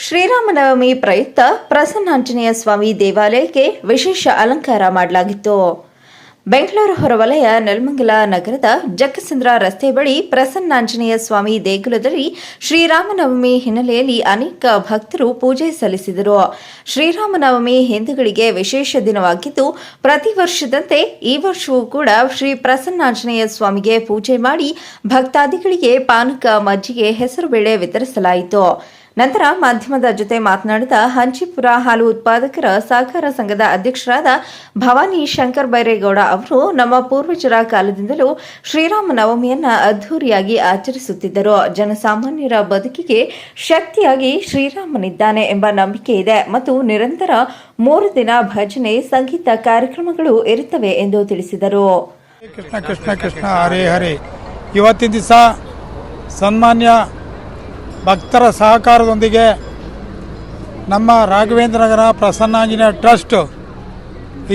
ಶ್ರೀರಾಮನವಮಿ ಪ್ರಯುಕ್ತ ಪ್ರಸನ್ನಾಂಜನೇಯ ಸ್ವಾಮಿ ದೇವಾಲಯಕ್ಕೆ ವಿಶೇಷ ಅಲಂಕಾರ ಮಾಡಲಾಗಿತ್ತು. ಬೆಂಗಳೂರು ಹೊರವಲಯ ನೆಲಮಂಗಲ ನಗರದ ಜಕ್ಕಸಂದ್ರ ರಸ್ತೆ ಬಳಿ ಪ್ರಸನ್ನಾಂಜನೇಯ ಸ್ವಾಮಿ ದೇಗುಲದಲ್ಲಿ ಶ್ರೀರಾಮನವಮಿ ಹಿನ್ನೆಲೆಯಲ್ಲಿ ಅನೇಕ ಭಕ್ತರು ಪೂಜೆ ಸಲ್ಲಿಸಿದರು. ಶ್ರೀರಾಮನವಮಿ ಹಿಂದೂಗಳಿಗೆ ವಿಶೇಷ ದಿನವಾಗಿದ್ದು, ಪ್ರತಿ ವರ್ಷದಂತೆ ಈ ವರ್ಷವೂ ಕೂಡ ಶ್ರೀ ಪ್ರಸನ್ನಾಂಜನೇಯ ಸ್ವಾಮಿಗೆ ಪೂಜೆ ಮಾಡಿ ಭಕ್ತಾದಿಗಳಿಗೆ ಪಾನಕ ಮಜ್ಜಿಗೆ ಹೆಸರುಬೇಳೆ ವಿತರಿಸಲಾಯಿತು. ನಂತರ ಮಾಧ್ಯಮದ ಜೊತೆ ಮಾತನಾಡಿದ ಹಂಚಿಪುರ ಹಾಲು ಉತ್ಪಾದಕರ ಸಹಕಾರ ಸಂಘದ ಅಧ್ಯಕ್ಷರಾದ ಭವಾನಿ ಶಂಕರ್ ಬೈರೇಗೌಡ ಅವರು, ನಮ್ಮ ಪೂರ್ವಜರ ಕಾಲದಿಂದಲೂ ಶ್ರೀರಾಮ ನವಮಿಯನ್ನ ಅದ್ಧೂರಿಯಾಗಿ ಆಚರಿಸುತ್ತಿದ್ದರು. ಜನಸಾಮಾನ್ಯರ ಬದುಕಿಗೆ ಶಕ್ತಿಯಾಗಿ ಶ್ರೀರಾಮನಿದ್ದಾನೆ ಎಂಬ ನಂಬಿಕೆ ಇದೆ ಮತ್ತು ನಿರಂತರ ಮೂರು ದಿನ ಭಜನೆ, ಸಂಗೀತ ಕಾರ್ಯಕ್ರಮಗಳು ಇರುತ್ತವೆ ಎಂದು ತಿಳಿಸಿದರು. ಕೃಷ್ಣ ಕೃಷ್ಣ ಕೃಷ್ಣ, ಹರೇ ಹರೇ. ಇವತ್ತಿನ ದಿವಸ ಸನ್ಮಾನ್ಯ ಭಕ್ತರ ಸಹಕಾರದೊಂದಿಗೆ ನಮ್ಮ ರಾಘವೇಂದ್ರ ನಗರ ಪ್ರಸನ್ನಾಂಜನೇಯ ಟ್ರಸ್ಟ್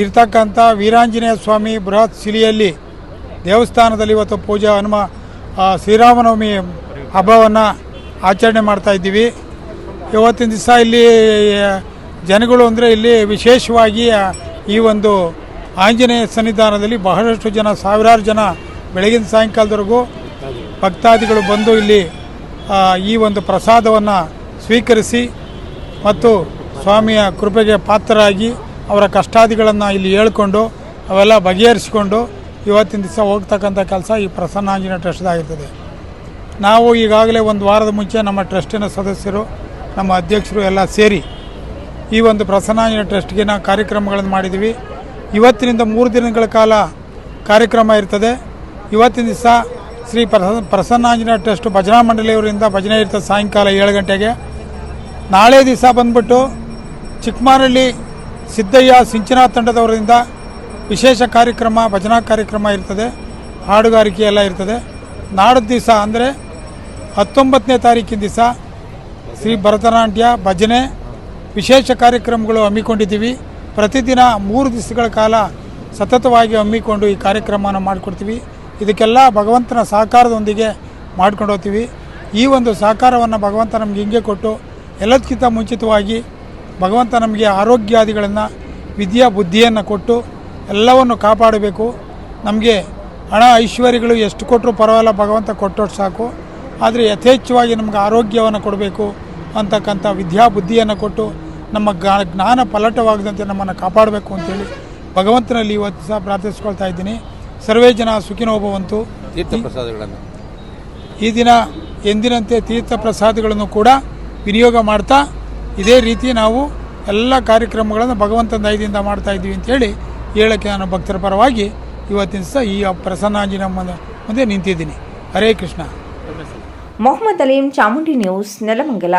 ಇರ್ತಕ್ಕಂಥ ವೀರಾಂಜನೇಯ ಸ್ವಾಮಿ ಬೃಹತ್ ಸಿಲಿಯಲ್ಲಿ ದೇವಸ್ಥಾನದಲ್ಲಿ ಇವತ್ತು ಪೂಜೆ ಹನುಮ ಶ್ರೀರಾಮನವಮಿ ಹಬ್ಬವನ್ನು ಆಚರಣೆ ಮಾಡ್ತಾ ಇದ್ದೀವಿ. ಇವತ್ತಿನ ದಿವಸ ಇಲ್ಲಿ, ಜನಗಳು ಅಂದರೆ ಇಲ್ಲಿ ವಿಶೇಷವಾಗಿ ಈ ಒಂದು ಆಂಜನೇಯ ಸನ್ನಿಧಾನದಲ್ಲಿ ಬಹಳಷ್ಟು ಜನ, ಸಾವಿರಾರು ಜನ ಬೆಳಗಿನ ಸಾಯಂಕಾಲದವರೆಗೂ ಭಕ್ತಾದಿಗಳು ಬಂದು ಇಲ್ಲಿ ಈ ಒಂದು ಪ್ರಸಾದವನ್ನು ಸ್ವೀಕರಿಸಿ ಮತ್ತು ಸ್ವಾಮಿಯ ಕೃಪೆಗೆ ಪಾತ್ರರಾಗಿ ಅವರ ಕಷ್ಟಾದಿಗಳನ್ನು ಇಲ್ಲಿ ಹೇಳ್ಕೊಂಡು ಅವೆಲ್ಲ ಬಗೆಹರಿಸಿಕೊಂಡು ಇವತ್ತಿನ ದಿವಸ ಹೋಗ್ತಕ್ಕಂಥ ಕೆಲಸ ಈ ಪ್ರಸನ್ನಾಂಜನ ಟ್ರಸ್ಟ್ದಾಗಿರ್ತದೆ ನಾವು ಈಗಾಗಲೇ ಒಂದು ವಾರದ ಮುಂಚೆ ನಮ್ಮ ಟ್ರಸ್ಟಿನ ಸದಸ್ಯರು, ನಮ್ಮ ಅಧ್ಯಕ್ಷರು ಎಲ್ಲ ಸೇರಿ ಈ ಒಂದು ಪ್ರಸನ್ನಾಂಜನ ಟ್ರಸ್ಟ್ಗೆ ನಾವು ಕಾರ್ಯಕ್ರಮಗಳನ್ನು ಮಾಡಿದ್ವಿ ಇವತ್ತಿನಿಂದ ಮೂರು ದಿನಗಳ ಕಾಲ ಕಾರ್ಯಕ್ರಮ ಇರ್ತದೆ. ಇವತ್ತಿನ ದಿವಸ ಶ್ರೀ ಪ್ರಸ, ಪ್ರಸನ್ನಾಂಜನೇಯ ಟ್ರಸ್ಟ್ ಭಜನಾ ಮಂಡಳಿಯವರಿಂದ ಭಜನೆ ಇರ್ತದೆ ಸಾಯಂಕಾಲ ಏಳು ಗಂಟೆಗೆ. ನಾಳೆ ದಿವಸ ಬಂದ್ಬಿಟ್ಟು ಚಿಕ್ಕಮಾರಳ್ಳಿ ಸಿದ್ದಯ್ಯ ಸಿಂಚನ ತಂಡದವರಿಂದ ವಿಶೇಷ ಕಾರ್ಯಕ್ರಮ, ಭಜನಾ ಕಾರ್ಯಕ್ರಮ ಇರ್ತದೆ. ಹಾಡುಗಾರಿಕೆ ಎಲ್ಲ ಇರ್ತದೆ. ನಾಡು ದಿವಸ ಅಂದರೆ ಹತ್ತೊಂಬತ್ತನೇ ತಾರೀಕಿನ ದಿವಸ ಶ್ರೀ ಭರತನಾಟ್ಯ ಭಜನೆ, ವಿಶೇಷ ಕಾರ್ಯಕ್ರಮಗಳು ಹಮ್ಮಿಕೊಂಡಿದ್ದೀವಿ. ಪ್ರತಿದಿನ ಮೂರು ದಿವಸಗಳ ಕಾಲ ಸತತವಾಗಿ ಹಮ್ಮಿಕೊಂಡು ಈ ಕಾರ್ಯಕ್ರಮನ ಮಾಡಿಕೊಡ್ತೀವಿ. ಇದಕ್ಕೆಲ್ಲ ಭಗವಂತನ ಸಹಕಾರದೊಂದಿಗೆ ಮಾಡ್ಕೊಂಡು ಹೋಗ್ತೀವಿ. ಈ ಒಂದು ಸಹಕಾರವನ್ನು ಭಗವಂತ ನಮಗೆ ಹಿಂಗೆ ಕೊಟ್ಟು ಎಲ್ಲದಕ್ಕಿಂತ ಮುಂಚಿತವಾಗಿ ಭಗವಂತ ನಮಗೆ ಆರೋಗ್ಯಾದಿಗಳನ್ನು, ವಿದ್ಯಾ ಬುದ್ಧಿಯನ್ನು ಕೊಟ್ಟು ಎಲ್ಲವನ್ನು ಕಾಪಾಡಬೇಕು. ನಮಗೆ ಹಣ ಐಶ್ವರ್ಯಗಳು ಎಷ್ಟು ಕೊಟ್ಟರೂ ಪರವಾಗಿಲ್ಲ, ಭಗವಂತ ಕೊಟ್ಟೋಷ್ಟು ಸಾಕು. ಆದರೆ ಯಥೇಚ್ಛವಾಗಿ ನಮಗೆ ಆರೋಗ್ಯವನ್ನು ಕೊಡಬೇಕು ಅಂತಕ್ಕಂಥ ವಿದ್ಯಾ ಬುದ್ಧಿಯನ್ನು ಕೊಟ್ಟು ನಮ್ಮ ಜ್ಞಾ- ಜ್ಞಾನ ಪಲಟವಾಗದಂತೆ ನಮ್ಮನ್ನು ಕಾಪಾಡಬೇಕು ಅಂತೇಳಿ ಭಗವಂತನಲ್ಲಿ ಇವತ್ತು ಸಹ ಪ್ರಾರ್ಥಿಸ್ಕೊಳ್ತಾ ಇದ್ದೀನಿ. ಸರ್ವೇ ಜನ ಸುಖಿನೋಭವಂತು ತೀರ್ಥ ಪ್ರಸಾದಗಳನ್ನು ಈ ದಿನ ಎಂದಿನಂತೆ ತೀರ್ಥ ಪ್ರಸಾದಗಳನ್ನು ಕೂಡ ವಿನಿಯೋಗ ಮಾಡ್ತಾ ಇದೇ ರೀತಿ ನಾವು ಎಲ್ಲ ಕಾರ್ಯಕ್ರಮಗಳನ್ನು ಭಗವಂತನ ದಯದಿಂದ ಮಾಡ್ತಾ ಇದ್ದೀವಿ ಅಂತೇಳಿ ಹೇಳಕ್ಕೆ ನಾನು ಭಕ್ತರ ಪರವಾಗಿ ಇವತ್ತಿನ ಸಹ ಈ ಪ್ರಸನ್ನಾಂಜಿನ ಮುಂದೆ ಮುಂದೆ ನಿಂತಿದ್ದೀನಿ. ಹರೇ ಕೃಷ್ಣ. ಮೊಹಮ್ಮದ್ ಅಲೀಂ ಚಾಮುಂಡಿ ನ್ಯೂಸ್ ನೆಲಮಂಗಲ.